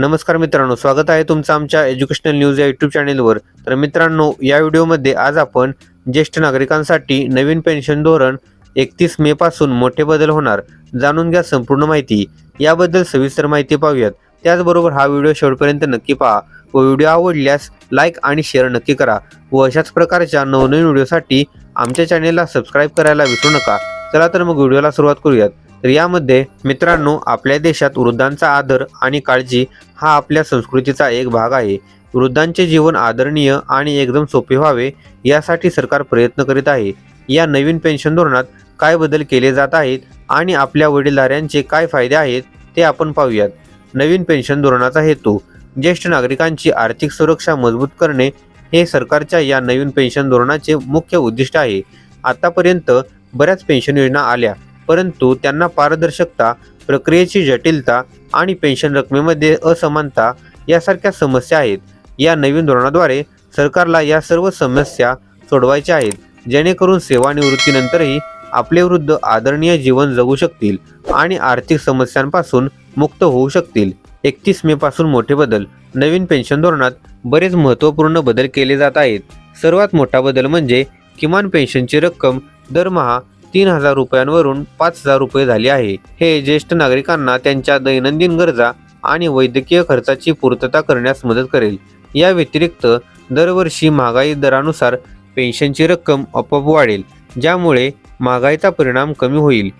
नमस्कार मित्रांनो स्वागत आहे तुमचं आमच्या एज्युकेशनल न्यूज या यूट्यूब चॅनेलवर तर मित्रांनो या व्हिडिओमध्ये आज आपण ज्येष्ठ नागरिकांसाठी नवीन पेन्शन धोरण एकतीस मे पासून मोठे बदल होणार जाणून घ्या संपूर्ण माहिती. याबद्दल सविस्तर माहिती पाहूयात. त्याचबरोबर हा व्हिडिओ शेवटपर्यंत नक्की पहा व व्हिडिओ आवडल्यास लाईक आणि शेअर नक्की करा व अशाच प्रकारच्या नवनवीन व्हिडिओसाठी आमच्या चॅनेलला सबस्क्राईब करायला विसरू नका. चला तर मग व्हिडिओला सुरुवात करूयात. तर यामध्ये मित्रांनो आपल्या देशात वृद्धांचा आदर आणि काळजी हा आपल्या संस्कृतीचा एक भाग आहे. वृद्धांचे जीवन आदरणीय आणि एकदम सोपे व्हावे यासाठी सरकार प्रयत्न करीत आहे. या नवीन पेन्शन धोरणात काय बदल केले जात आहेत आणि आपल्या वडीलधाऱ्यांचे काय फायदे आहेत ते आपण पाहूयात. नवीन पेन्शन धोरणाचा हेतू ज्येष्ठ नागरिकांची आर्थिक सुरक्षा मजबूत करणे हे सरकारच्या या नवीन पेन्शन धोरणाचे मुख्य उद्दिष्ट आहे. आतापर्यंत बऱ्याच पेन्शन योजना आल्या. परंतु त्यांना पारदर्शकता प्रक्रियेची जटिलता आणि पेन्शन रकमेमध्ये असमानता यासारख्या समस्या आहेत. या नवीन धोरणाद्वारे सरकारला या सर्व समस्या सोडवायच्या आहेत. जेणेकरून सेवानिवृत्तीनंतरही आपले वृद्ध आदरणीय जीवन जगू शकतील आणि आर्थिक समस्यांपासून मुक्त होऊ शकतील. एकतीस मे पासून मोठे बदल. नवीन पेन्शन धोरणात बरेच महत्त्वपूर्ण बदल केले जात आहेत. सर्वात मोठा बदल म्हणजे किमान पेन्शनची रक्कम दरमहा तीन हजार रुपयांवरून पाच हजार रुपये झाले आहे. हे ज्येष्ठ नागरिकांना त्यांच्या दैनंदिन गरजा आणि वैद्यकीय खर्चाची पूर्तता करण्यास मदत करेल. या व्यतिरिक्त दरवर्षी महागाई दरानुसार पेन्शनची रक्कम आपोआप वाढेल ज्यामुळे महागाईचा परिणाम कमी होईल.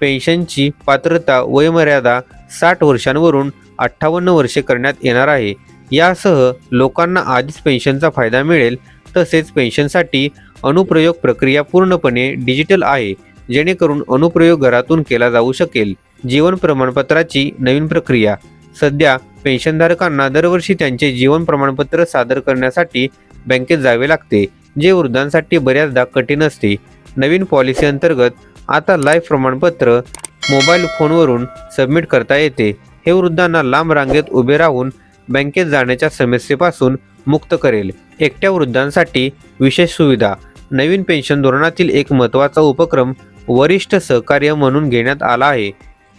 पेन्शनची पात्रता वयमर्यादा साठ वर्षांवरून अठ्ठावन्न वर्षे करण्यात येणार आहे. यासह लोकांना आधीच पेन्शनचा फायदा मिळेल तसेच पेन्शनसाठी अनुप्रयोग प्रक्रिया पूर्णपणे डिजिटल आहे जेणेकरून अनुप्रयोग घरातून केला जाऊ शकेल. जीवन प्रमाणपत्राची नवीन प्रक्रिया. सध्या पेन्शनधारकांना दरवर्षी त्यांचे जीवन प्रमाणपत्र सादर करण्यासाठी बँकेत जावे लागते जे वृद्धांसाठी बऱ्याचदा कठीण असते. नवीन पॉलिसी अंतर्गत आता लाईफ प्रमाणपत्र मोबाईल फोनवरून सबमिट करता येते. हे वृद्धांना लांब रांगेत उभे राहून बँकेत जाण्याच्या समस्येपासून मुक्त करेल. एकट्या वृद्धांसाठी विशेष सुविधा. नवीन पेन्शन धोरणातील एक महत्त्वाचा उपक्रम वरिष्ठ सहकार्य म्हणून घेण्यात आला आहे.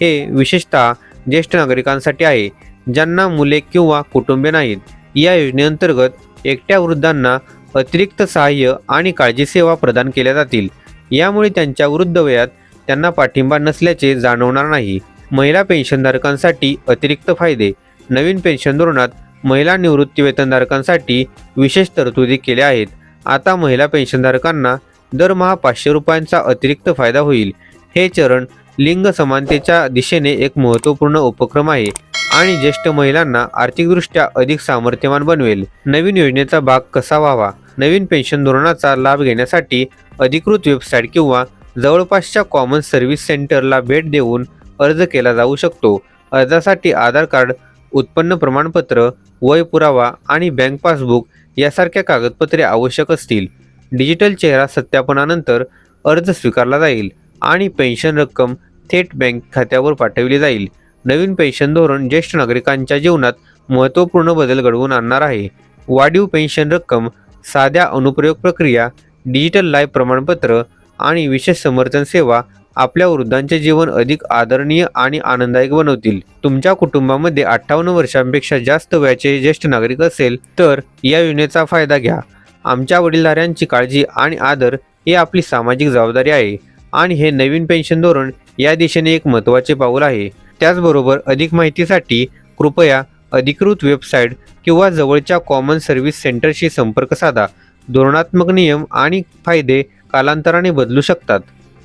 हे विशेषतः ज्येष्ठ नागरिकांसाठी आहे ज्यांना मुले किंवा कुटुंबे नाहीत. या योजनेअंतर्गत एकट्या वृद्धांना अतिरिक्त सहाय्य आणि काळजी सेवा प्रदान केल्या जातील. यामुळे त्यांच्या वृद्ध वयात त्यांना पाठिंबा नसल्याचे जाणवणार नाही. महिला पेन्शनधारकांसाठी अतिरिक्त फायदे. नवीन पेन्शन धोरणात महिला निवृत्ती वेतनधारकांसाठी विशेष तरतुदी केल्या आहेत. आता महिला पेन्शनधारकांना दरमहा पाचशे रुपयांचा अतिरिक्त फायदा होईल. हे चरण लिंग समानतेच्या दिशेने एक महत्त्वपूर्ण उपक्रम आहे आणि ज्येष्ठ महिलांना आर्थिकदृष्ट्या अधिक सामर्थ्यवान बनवेल. नवीन योजनेचा भाग कसा व्हावा? नवीन पेन्शन धोरणाचा लाभ घेण्यासाठी अधिकृत वेबसाईट किंवा जवळपासच्या कॉमन सर्व्हिस सेंटरला भेट देऊन अर्ज केला जाऊ शकतो. अर्जासाठी आधार कार्ड उत्पन्न प्रमाणपत्र वय पुरावा आणि बँक पासबुक यासारख्या कागदपत्रे आवश्यक असतील. डिजिटल चेहरा सत्यापनानंतर अर्ज स्वीकारला जाईल आणि पेन्शन रक्कम थेट बँक खात्यावर पाठवली जाईल. नवीन पेन्शन धोरण ज्येष्ठ नागरिकांच्या जीवनात महत्त्वपूर्ण बदल घडवून आणणार आहे. वाढीव पेन्शन रक्कम साध्या अनुप्रयोग प्रक्रिया डिजिटल लाईफ प्रमाणपत्र आणि विशेष समर्थन सेवा आपल्या वृद्धांचे जीवन अधिक आदरणीय आणि आनंददायक बनवतील. तुमच्या कुटुंबामध्ये अठ्ठावन्न वर्षांपेक्षा जास्त वयाचे ज्येष्ठ नागरिक असेल तर या योजनेचा फायदा घ्या. आमच्या वडीलधाऱ्यांची काळजी आणि आदर हे आपली सामाजिक जबाबदारी आहे आणि हे नवीन पेन्शन धोरण या दिशेने एक महत्त्वाचे पाऊल आहे. त्याचबरोबर अधिक माहितीसाठी कृपया अधिकृत वेबसाईट किंवा जवळच्या कॉमन सर्व्हिस सेंटरशी संपर्क साधा. धोरणात्मक नियम आणि फायदे कालांतराने बदलू शकतात.